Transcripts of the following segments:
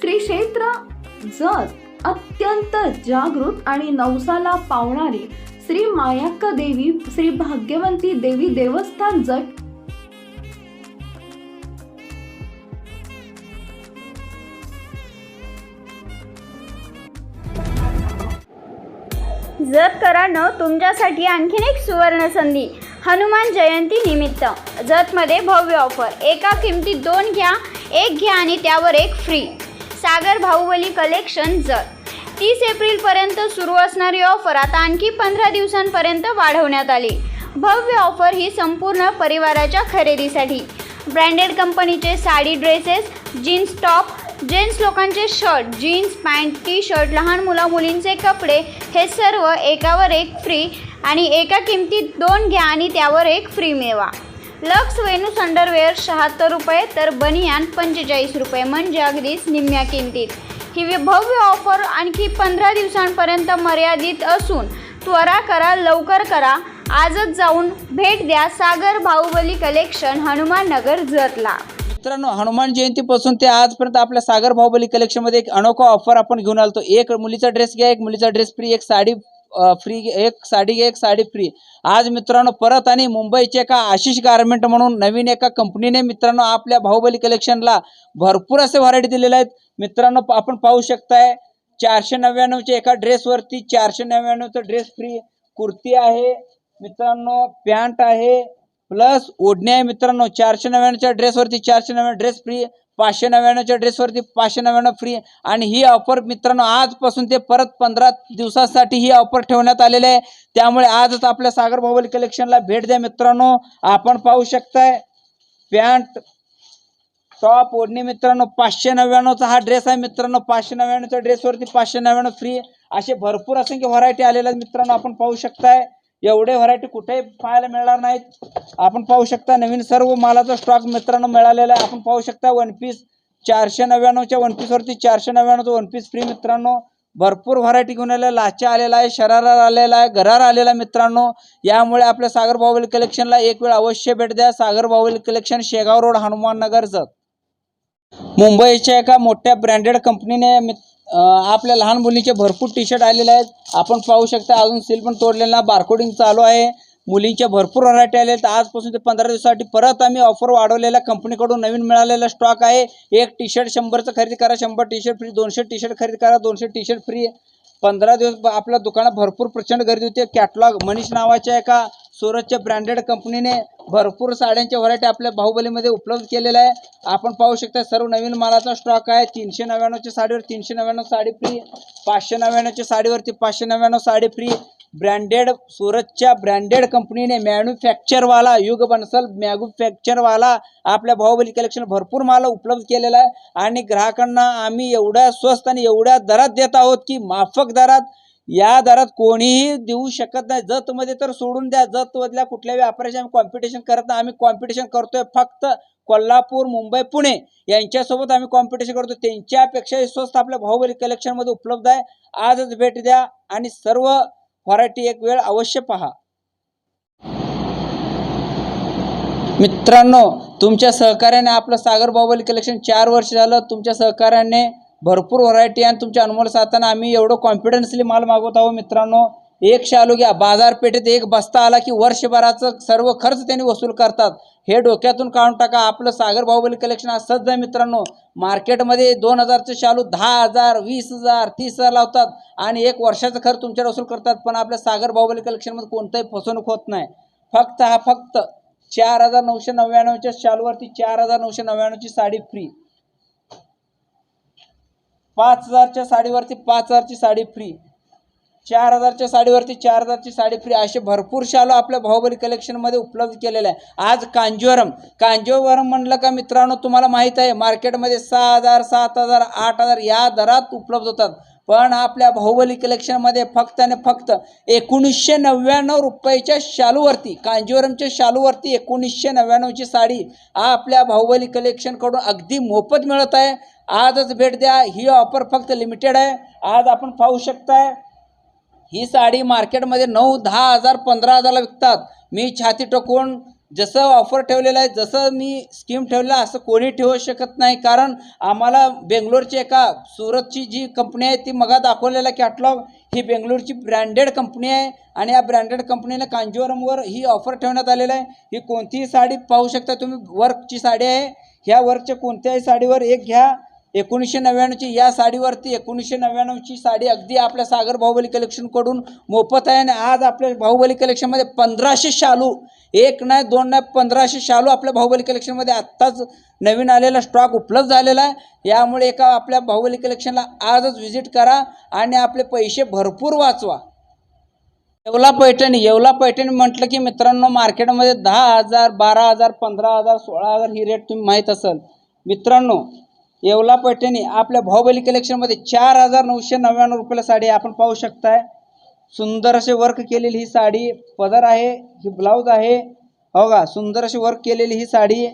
श्री क्षेत्र जत अत्यंत जागृत आणि नवसाला पावणारी श्री मायाक्का देवी श्री भाग्यवंती देवी देवस्थान जट जतकरांनो तुमच्यासाठी आणखीन एक सुवर्ण संधी हनुमान जयंती निमित्त. जतमध्ये भव्य ऑफर. एका किमतीत दोन घ्या एक घ्या आणि त्यावर एक फ्री सागर बाहुबली कलेक्शन जत. तीस एप्रिलपर्यंत सुरू असणारी ऑफर आता आणखी पंधरा दिवसांपर्यंत वाढवण्यात आली. भव्य ऑफर ही संपूर्ण परिवाराच्या खरेदीसाठी. ब्रँडेड कंपनीचे sari dresses jeans top gents लोकांचे shirt jeans pant T shirt लहान मुला मुलींचे कपडे हे सर्व एकावर एक फ्री आणि एका किमतीत दोन घ्या आणि त्यावर एक फ्री मिळवा. लक्स वेनूस अंडरवेअर शहात्तर रुपये तर बनियान पंचेचाळीस रुपये. म्हणजे अगदीच निम्म्या किमतीत. ही भव्य ऑफर आणखी पंधरा दिवसांपर्यंत मर्यादित असून त्वरा करा लवकर करा. आजच जाऊन भेट द्या सागर बाहुबली कलेक्शन हनुमान नगर जतला. मित्रांनो हनुमान जयंतीपासून ते आजपर्यंत आपल्या सागर बाहुबली कलेक्शनमध्ये एक अनोखा ऑफर आपण घेऊन आलतो. एक मुलीचा ड्रेस घ्या एक मुलीचा ड्रेस फ्री एक साडी फ्री एक साडी एक साडी फ्री आज मित्रांनो परत आणि मुंबईचे एका आशिष गारमेंट म्हणून नवीन एका कंपनीने मित्रांनो आपल्या बाहुबली कलेक्शनला भरपूर असे व्हरायटी दिलेले आहेत. मित्रांनो आपण पाहू शकताय चारशे नव्याण्णवच्या एका ड्रेसवरती चारशे नव्याण्णवचा ड्रेस फ्री कुर्ती आहे मित्रांनो पॅन्ट आहे प्लस ओढणी आहे मित्रांनो चारशे नव्याण्णवच्या ड्रेसवरती चारशे नव्याण्णव ड्रेस फ्री पाचशे नव्याण्णवच्या ड्रेसवरती पाचशे नव्याण्णव फ्री आणि ही ऑफर मित्रांनो आजपासून ते परत पंधरा दिवसासाठी ही ऑफर ठेवण्यात आलेली आहे. त्यामुळे आजच आपल्या सागर मोबाईल कलेक्शनला भेट द्या मित्रांनो. आपण पाहू शकताय पॅन्ट टॉप ओढणी मित्रांनो पाचशे नव्याण्णवचा हा ड्रेस आहे मित्रांनो. पाचशे नव्याण्णवच्या ड्रेसवरती पाचशे नव्याण्णव फ्री असे भरपूर असंख्य व्हरायटी आलेल्या आहेत मित्रांनो आपण पाहू शकताय. एवढे व्हरायटी कुठेही पाहायला मिळणार नाहीत. आपण पाहू शकता नवीन सर्व मालाचा स्टॉक मित्रांनो मिळालेला आहे. आपण पाहू शकता वन पीस चारशे नव्याण्णवच्या वन पीसवरती चारशे नव्याण्णवचा वन पीस फ्री मित्रांनो. भरपूर व्हरायटी घेऊन आलेला लाचा आलेला आहे शरारा आलेला आहे घरार आलेला आहे मित्रांनो. यामुळे आपल्या सागर बाहुबली कलेक्शनला एक वेळ अवश्य भेट द्या. सागर बाहुबली कलेक्शन शेगाव रोड हनुमान नगर जत मुंबईच्या एका मोठ्या ब्रँडेड कंपनीने आपल्या लहान मुलीचे भरपूर टी शर्ट आलेले आहेत. आपण पाहू शकता अजून सील पण तोडलेला बारकोडिंग चालू आहे. मुलींच्या भरपूर व्हरायटी आले आहेत. आजपासून ते पंधरा दिवसासाठी परत आम्ही ऑफर वाढवलेल्या कंपनीकडून नवीन मिळालेला स्टॉक आहे. एक टी शर्ट शंभरचं खरेदी करा शंभर टी शर्ट फ्री दोनशे टी शर्ट खरेदी करा दोनशे टी शर्ट फ्री पंधरा दिवस आपल्या दुकानात भरपूर प्रचंड गर्दी होती. कॅटलॉग मनीष नावाच्या एका सुरतच्या ब्रँडेड कंपनीने भरपूर साड्यांच्या व्हरायटी आपल्या बाहुबलीमध्ये उपलब्ध केलेल्या आहे. आपण पाहू शकता सर्व नवीन मालाचा स्टॉक आहे. तीनशे नव्याण्णवच्या साडीवर तीनशे नव्याण्णव साडी फ्री पाचशे नव्याण्णवच्या साडीवरती पाचशे नव्याण्णव साडी फ्री ब्रँडेड सुरतच्या ब्रँडेड कंपनीने मॅन्युफॅक्चरवाला युग बनसल मॅन्युफॅक्चरवाला आपल्या बाहुबली कलेक्शन भरपूर माल उपलब्ध केलेला आहे. आणि ग्राहकांना आम्ही एवढ्या स्वस्त आणि एवढ्या दरात देत आहोत की माफक दरात या दरात कोणीही देऊ शकत नाही. जतमध्ये तर सोडून द्या. जतमधल्या कुठल्याही व्यापाऱ्याशी आम्ही कॉम्पिटिशन करत नाही. आम्ही कॉम्पिटिशन करतोय फक्त कोल्हापूर मुंबई पुणे यांच्यासोबत आम्ही कॉम्पिटिशन करतो त्यांच्यापेक्षाही स्वस्त आपल्या बाहुबली कलेक्शनमध्ये उपलब्ध आहे. आजच भेट द्या. आणि सर्व व्हरायटी एक वेळ अवश्य पहा. मित्रांनो तुमच्या सहकार्याने आपलं सागर बाहुबली कलेक्शन चार वर्ष झालं. तुमच्या सहकार्याने भरपूर व्हरायटी आणि तुमच्या अनमोल साधताना आम्ही एवढं कॉन्फिडन्सली माल मागवत आहोत मित्रांनो. एक शालू घ्या. बाजारपेठेत एक बस्ता आला की वर्षभराचं सर्व खर्च त्यांनी वसूल करतात. हे डोक्यातून काढून टाका. आपलं सागर बाहुबली कलेक्शन असंच आहे मित्रांनो. मार्केटमध्ये दोन हजारचं शालू दहा हजार वीस हजार तीस हजार लावतात. आणि एक वर्षाचा खर्च तुमच्यावर वसूल करतात पण आपल्या सागर बाहुबली कलेक्शनमध्ये कोणताही फसवणूक होत नाही. फक्त हा फक्त चार हजार नऊशे नव्याण्णवच्या शालूवरती चार हजार नऊशे नव्याण्णवची साडी फ्री पाच हजारच्या साडीवरती पाच हजारची साडी फ्री चार हजारच्या साडीवरती चार हजारची साडी फ्री असे भरपूर शालू आपल्या बाहुबली कलेक्शनमध्ये उपलब्ध केलेले आहे. आज कांजीवरम. कांजीवरम म्हणलं का मित्रांनो तुम्हाला माहीत आहे मार्केटमध्ये सहा हजार सात हजार आठ हजार या दरात उपलब्ध होतात. पण आपल्या बाहुबली कलेक्शनमध्ये फक्त आणि फक्त एकोणीसशे नव्याण्णव रुपयाच्या शालूवरती कांजीवरमच्या शालूवरती एकोणीसशे नव्याण्णवची साडी आपल्या बाहुबली कलेक्शनकडून अगदी मोफत मिळत आहे. आजच भेट द्या. ही ऑफर फक्त लिमिटेड आहे. आज आपण पाहू शकताय ही साडी मार्केटमध्ये नऊ दहा हजार पंधरा हजारला विकतात. मी छाती टोकून जसं ऑफर ठेवलेलं आहे जसं मी स्कीम ठेवलं असं कोणी ठेवू शकत नाही. कारण आम्हाला बेंगलोरची एका सुरतची जी कंपनी आहे ती मगा दाखवलेला कॅटलॉग ही बेंगलोरची ब्रँडेड कंपनी आहे आणि या ब्रँडेड कंपनीला कांजीवरमवर ही ऑफर ठेवण्यात आलेलं आहे. ही कोणतीही साडी पाहू शकता तुम्ही. वर्कची साडी आहे. ह्या वर्कच्या कोणत्याही साडीवर एक घ्या. एकोणीसशे नव्याण्णवची या साडीवरती एकोणीसशे नव्याण्णवची साडी अगदी आपल्या सागर बाहुबली कलेक्शनकडून मोफत आहे. आणि आज आपल्या बाहुबली कलेक्शनमध्ये पंधराशे शालू एक नाही दोन नाही पंधराशे शालू आपल्या बाहुबली कलेक्शनमध्ये आत्ताच नवीन आलेला स्टॉक उपलब्ध झालेला आहे. यामुळे एका आपल्या बाहुबली कलेक्शनला आजच व्हिजिट करा आणि आपले पैसे भरपूर वाचवा. येवला पैठणी येवला पैठणी म्हटलं की मित्रांनो मार्केटमध्ये दहा हजार बारा हजार पंधरा हजार सोळा हजार ही रेट तुम्ही माहीत असेल. मित्रांनो येवला पैठणी आपल्या भाऊबली कलेक्शनमध्ये चार हजार नऊशे नव्याण्णव रुपयाला साडी आपण पाहू शकताय. सुंदर असे वर्क केलेली ही साडी. पदर आहे ही ब्लाऊज आहे. हो का? सुंदर अशी वर्क केलेली ही साडी.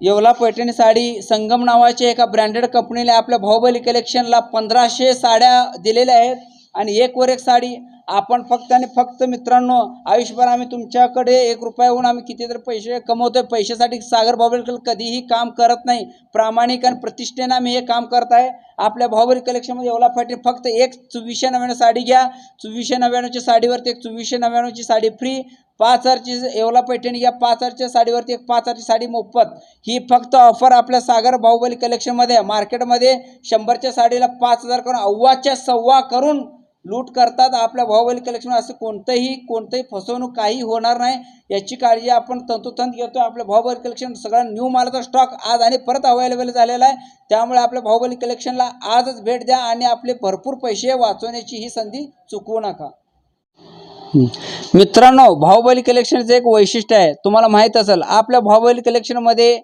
येवला पैठणी साडी संगम नावाच्या एका ब्रँडेड कंपनीने आपल्या भाऊबली कलेक्शनला पंधराशे साड्या दिलेल्या आहेत. आणि एक वर एक साडी आपण फक्त आणि फक्त मित्रांनो आयुष्यभर आम्ही तुमच्याकडे एक रुपयाहून आम्ही कितीतरी पैसे कमवतोय. पैशासाठी सागर बाहुबली कधीही काम करत नाही. प्रामाणिक आणि प्रतिष्ठेनं आम्ही हे काम करत आहे. आपल्या बाहुबली कलेक्शनमध्ये एवढा फाटी फक्त एक चोवीसशे नव्याण्णव साडी घ्या. चोवीसशे नव्याण्णवची साडीवरती एक चोवीसशे नव्याण्णवची साडी फ्री पाच हजारची एवला पैठणी घ्या. पाच हजारच्या साडीवरती एक पाच हजारची साडी मोफत. ही फक्त ऑफर आपल्या सागर बाहुबली कलेक्शनमध्ये आहे मार्केटमध्ये शंभरच्या साडीला पाच हजार करून अव्वाच्या सव्वा करून लूट करतात. आपल्या भाऊबली कलेक्शन असं कोणतंही कोणतंही फसवणूक काही होणार नाही. याची काळजी आपण तंतोतंत घेतो आपल्या भाऊबली कलेक्शन सगळा न्यू मालाचा स्टॉक आज आणि परत अवेलेबल झालेला आहे. त्यामुळे आपल्या भाऊबली कलेक्शनला आजच भेट द्या आणि आपले भरपूर पैसे वाचवण्याची ही संधी चुकवू नका. मित्रांनो भाऊबली कलेक्शनचं एक वैशिष्ट्य आहे. तुम्हाला माहीत असेल आपल्या भाऊबली कलेक्शनमध्ये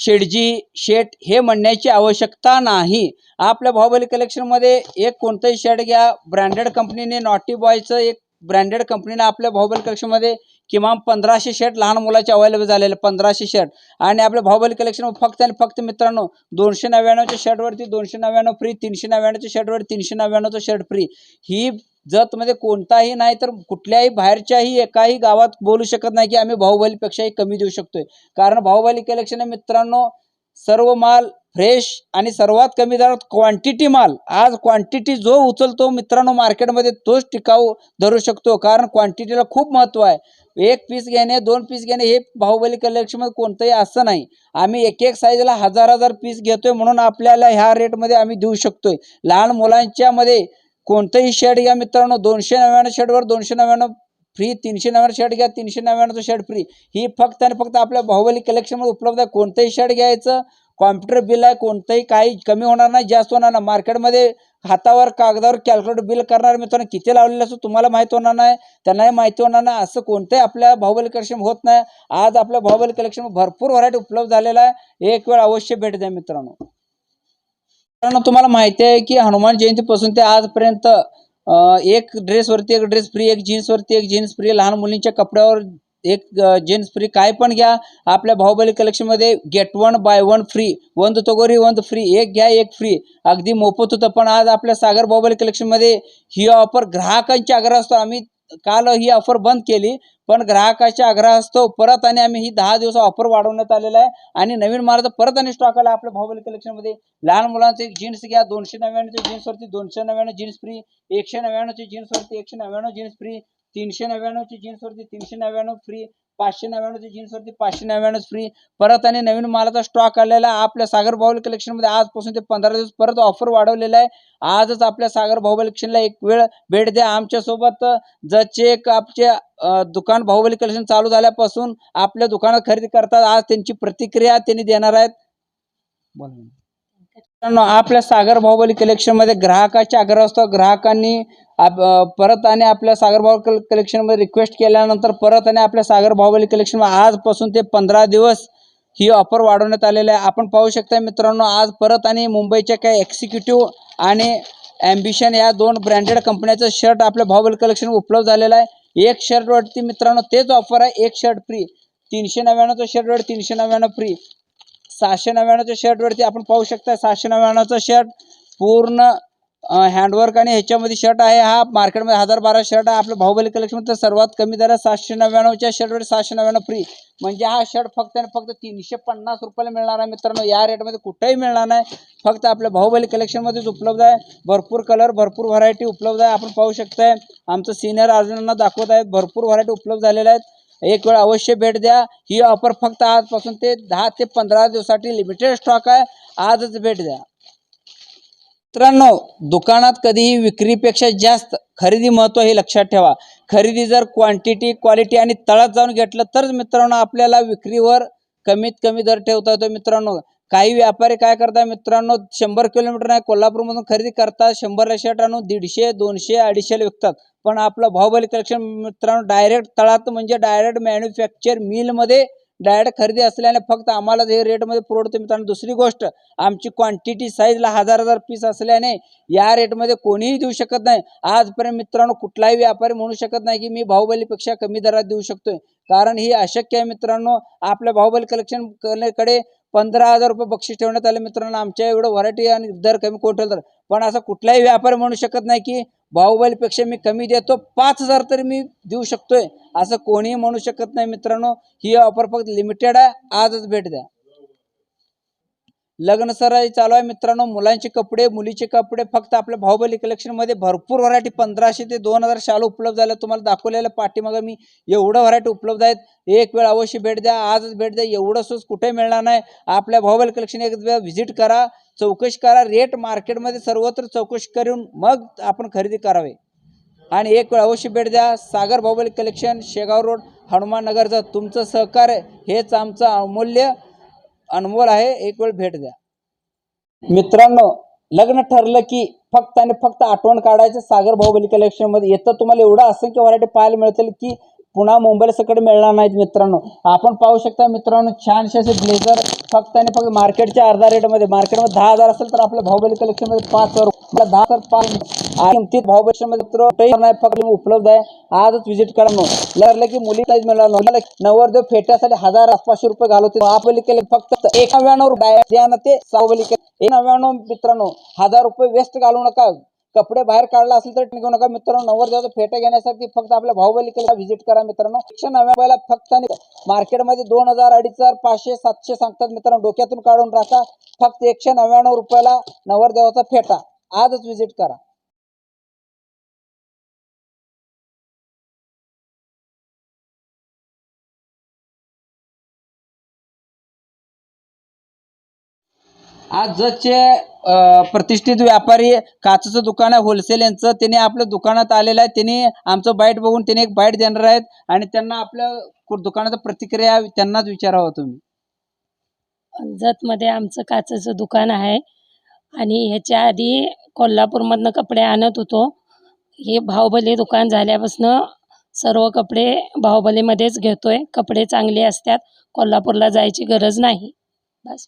शेडजी शेट हे म्हणण्याची आवश्यकता नाही. आपल्या बाहुबली कलेक्शनमध्ये एक कोणतंही शर्ट घ्या ब्रँडेड कंपनीने नॉटी बॉयचं एक ब्रँडेड कंपनीने आपल्या बाहुबली कलेक्शनमध्ये किमान पंधराशे शर्ट लहान मुलाचे अवेलेबल झालेले पंधराशे शर्ट आणि आपल्या बाहुबली कलेक्शन फक्त आणि फक्त मित्रांनो दोनशे नव्याण्णवच्या शर्टवरती दोनशे नव्याण्णव फ्री तीनशे नव्याण्णवच्या शर्टवर तीनशे नव्याण्णवचं शर्ट फ्री ही जतमध्ये कोणताही नाही तर कुठल्याही बाहेरच्याही एकाही गावात बोलू शकत नाही की आम्ही बाहुबलीपेक्षाही कमी देऊ शकतोय. कारण बाहुबली कलेक्शन मित्रांनो सर्व माल फ्रेश आणि सर्वात कमी दरात क्वांटिटी माल. आज क्वांटिटी जो उचलतो मित्रांनो मार्केटमध्ये तोच टिकाऊ धरू शकतो. कारण क्वांटिटीला खूप महत्त्व आहे. एक पीस घेणे दोन पीस घेणे हे बाहुबली कलेक्शनमध्ये कोणतंही असं नाही. आम्ही एक एक साईजला हजार हजार पीस घेतोय म्हणून आपल्याला ह्या रेटमध्ये आम्ही देऊ शकतोय. लहान मुलांच्यामध्ये कोणतंही शर्ट घ्या मित्रांनो. दोनशे नव्याण्णव शर्टवर दोनशे नव्याण्णव फ्री तीनशे नव्याण्णव शर्ट घ्या तीनशे नव्याण्णवचं शर्ट फ्री ही फक्त आणि फक्त आपल्या बाहुबली कलेक्शनमध्ये उपलब्ध आहे. कोणतंही शर्ट घ्यायचं कॉम्प्युटर बिल आहे कोणतंही काही कमी होणार नाही जास्त होणार नाही. मार्केटमध्ये हातावर कागदावर कॅल्क्युलेटर बिल करणार मित्रांनो किती लावलेलं असं तुम्हाला माहिती होणार नाही. त्यांनाही माहिती होणार नाही. असं कोणतंही आपल्या बाहुबली कलेक्शन होत नाही. आज आपल्या बाहुबली कलेक्शन भरपूर व्हरायटी उपलब्ध झालेला आहे. एक वेळ अवश्य भेट द्या मित्रांनो. मित्रांनो तुम्हाला माहिती आहे की हनुमान जयंतीपासून ते आजपर्यंत एक ड्रेसवरती एक ड्रेस फ्री एक जीन्सवरती एक जीन्स फ्री लहान मुलींच्या कपड्यावर एक जीन्स फ्री काय पण घ्या. आपल्या Baahubali कलेक्शनमध्ये get one buy one free one तोगोरी one free एक घ्या एक फ्री अगदी मोफत होतं. पण आज आपल्या सागर बाहुबली कलेक्शनमध्ये ही ऑफर ग्राहकांची आग्रह असतो आम्ही काल ही ऑफर बंद केली पण ग्राहकाच्या आग्रह असतो परत आणि आम्ही ही दहा दिवस ऑफर वाढवण्यात आलेला आहे. आणि नवीन मार्ग परत आणि स्टॉक आला आपल्या बाहुबली कलेक्शनमध्ये लहान मुलांचे एक जीन्स घ्या दोनशे नव्याण्णवच्या जीन्सवरती दोनशे नव्याण्णव जीन्स फ्री एकशे नव्याण्णवची जीन्सवरती एकशे नव्याण्णव जीन्स फ्री तीनशे नव्याण्णवची जीन्सवरती तीनशे नव्याण्णव फ्री पाचशे नव्याण्णवची जीन्सवरती पाचशे नव्याण्णव फ्री परत आणि नवीन मालाचा स्टॉक आलेला आहे. आपल्या सागर बाहुबली कलेक्शनमध्ये आजपासून ते पंधरा दिवस परत ऑफर वाढवलेला आहे. आजच आपल्या सागर बाहुबली कलेक्शनला एक वेळ भेट द्या. आमच्यासोबत जचे एक आपचे दुकान बाहुबली कलेक्शन चालू झाल्यापासून आपल्या दुकानात खरेदी करतात. आज त्यांची प्रतिक्रिया त्यांनी देणार आहेत. बोला आपल्या सागर बाहुबली कलेक्शनमध्ये ग्राहकाचे आग्रह असतो. ग्राहकांनी परत आणि आपल्या सागर बाहुबली कलेक्शनमध्ये रिक्वेस्ट केल्यानंतर परत आणि आपल्या सागर बाहुबली कलेक्शन आजपासून ते पंधरा दिवस ही ऑफर वाढवण्यात आलेली आहे. आपण पाहू शकता मित्रांनो आज परत आणि मुंबईच्या काही एक्झिक्युटिव्ह आणि ॲम्बिशन या दोन ब्रँडेड कंपन्याचं शर्ट आपल्या बाहुबली कलेक्शन उपलब्ध झालेलं आहे. एक शर्टवरती मित्रांनो तेच ऑफर आहे. एक शर्ट फ्री तीनशे नव्याण्णवचं शर्टवर तीनशे नव्याण्णव फ्री सहाशे नव्याण्णवच्या शर्टवरती आपण पाहू शकता सहाशे नव्याण्णवचं शर्ट पूर्ण हँडवर्क आणि ह्याच्यामध्ये शर्ट आहे हा. मार्केटमध्ये हजार बारा शर्ट आहे. आपलं बाहुबली तर सर्वात कमी दरात सातशे नव्याण्णवच्या शर्टवर सहाशे नव्याण्णव फ्री म्हणजे हा शर्ट फक्त आणि फक्त तीनशे पन्नास रुपयाला मिळणार आहे मित्रांनो. या रेटमध्ये कुठेही मिळणार नाही. फक्त आपल्या बाहुबली कलेक्शनमध्येच उपलब्ध आहे. भरपूर कलर भरपूर व्हरायटी उपलब्ध आहे. आपण पाहू शकताय आमचं सिनियर अर्जुनांना दाखवत आहेत. भरपूर व्हरायटी उपलब्ध झालेल्या आहेत. एक वेळ अवश्य भेट द्या. ही ऑफर फक्त आजपासून ते दहा ते पंधरा दिवसासाठी लिमिटेड स्टॉक आहे. आजच भेट द्या. मित्रांनो दुकानात कधीही विक्रीपेक्षा जास्त खरेदी महत्त्व हे लक्षात ठेवा. खरेदी जर क्वांटिटी क्वालिटी आणि तळात जाऊन घेतलं तरच मित्रांनो आपल्याला विक्रीवर कमीत कमी दर ठेवता येतो मित्रांनो. काही व्यापारी काय करतात मित्रांनो शंभर किलोमीटर नाही कोल्हापूरमधून खरेदी करतात शंभरला शर्ट आणून दीडशे दोनशे अडीचशेला विकतात. पण आपलं बाहुबली कलेक्शन मित्रांनो डायरेक्ट तळात म्हणजे डायरेक्ट मॅन्युफॅक्चर मिलमध्ये डायरेक्ट खरेदी असल्याने फक्त आम्हाला हे रेटमध्ये पुरवतो मित्रांनो दुसरी गोष्ट आमची क्वांटिटी साईजला हजार हजार पीस असल्याने या रेटमध्ये कोणीही देऊ शकत नाही. आजपर्यंत मित्रांनो कुठलाही व्यापारी म्हणू शकत नाही की मी बाहुबलीपेक्षा कमी दरात देऊ शकतोय. कारण ही अशक्य आहे मित्रांनो आपल्या बाहुबली कलेक्शनकडे पंधरा हजार रुपये बक्षीस ठेवण्यात आले मित्रांनो. आमच्या एवढं व्हरायटी आणि दर कमी कोण ठेवलं तर. पण असं कुठलाही व्यापारी म्हणू शकत नाही की बाहुबलीपेक्षा मी कमी देतो. पाच हजार तरी मी देऊ शकतोय. असं कोणीही म्हणू शकत नाही मित्रांनो. ही ऑफर फक्त लिमिटेड आहे. आजच भेट द्या. लग्न सराई चालू आहे मित्रांनो. मुलांचे कपडे मुलीचे कपडे फक्त आपल्या भाऊबली कलेक्शनमध्ये भरपूर व्हरायटी पंधराशे ते दोन हजार शाल उपलब्ध झाल्या तुम्हाला दाखवलेल्या पाठीमागं मी एवढं व्हरायटी उपलब्ध आहेत. एक वेळ अवश्य भेट द्या आजच भेट द्या. एवढं सूज कुठे मिळणार नाही. आपल्या भाऊबली कलेक्शन एक वेळ व्हिजिट करा चौकशी करा. रेट मार्केटमध्ये सर्वत्र चौकशी करून मग आपण खरेदी करावे. आणि एक वेळ अवश्य भेट द्या. सागर भाऊबली कलेक्शन शेगाव रोड हनुमान नगरचं तुमचं सहकार्य हेच आमचं अमूल्य अनमोल आहे एक वेळ भेट द्या. मित्रांनो लग्न ठरलं की फक्त आणि फक्त आठवण काढायचं सागर बाहुबली कलेक्शनमध्ये येतं. तुम्हाला एवढं असंख्य व्हरायटी पाहायला मिळतील की पुन्हा मुंबईला सकट मिळणार नाहीत मित्रांनो. आपण पाहू शकता मित्रांनो छानसे असे ब्लेझर फक्त आणि फक्त मार्केटच्या अर्धा रेटमध्ये मार्केटमध्ये दहा हजार असेल तर आपल्या बाहुबली कलेक्शनमध्ये पाच हजार दहा हजार पाच आणि किमतीत बाहुबली मध्ये फक्त उपलब्ध आहे. आजच व्हिजिट करा म्हणून. लागलं की मुली काहीच मिळालं नाही. नवरदेव फेट्यासाठी हजार पाचशे रुपये घालवते बाहुबली केले फक्त एक नव्याण्णव ते सावली केले. एक नव्याण्णव मित्रांनो हजार रुपये वेस्ट घालू नका. कपडे बाहेर काढला असेल तर घेऊ नका. मित्रांनो नवरदेवाचा फेटा घेण्यासाठी फक्त आपल्या भाऊबलिकेला केला व्हिजिट करा मित्रांनो. एकशे नव्याण्णवला फक्त आणि मार्केटमध्ये दोन हजार अडीच हजार पाचशे सातशे सांगतात मित्रांनो. डोक्यातून काढून राहता फक्त एकशे नव्याण्णव रुपयाला नवरदेवाचा फेटा. आजच व्हिजिट करा. आज जसचे प्रतिष्ठित व्यापारी काचेचं दुकान आहे होलसेल यांचं. त्यांनी आपल्या दुकानात आलेलं आहे. त्यांनी आमचं बाईट बघून त्यांनी एक बाईट देणार आहेत आणि त्यांना आपल्या दुकानाचा दुकानाचं प्रतिक्रिया त्यांनाच विचारावं तुम्ही. जतमध्ये आमचं काचेचं दुकान आहे. आणि ह्याच्या आधी कोल्हापूरमधनं कपडे आणत होतो. हे बाहुबली दुकान झाल्यापासनं सर्व कपडे बाहुबलीमध्येच आहे कपडे चांगले असतात. कोल्हापूरला जायची गरज नाही. बस.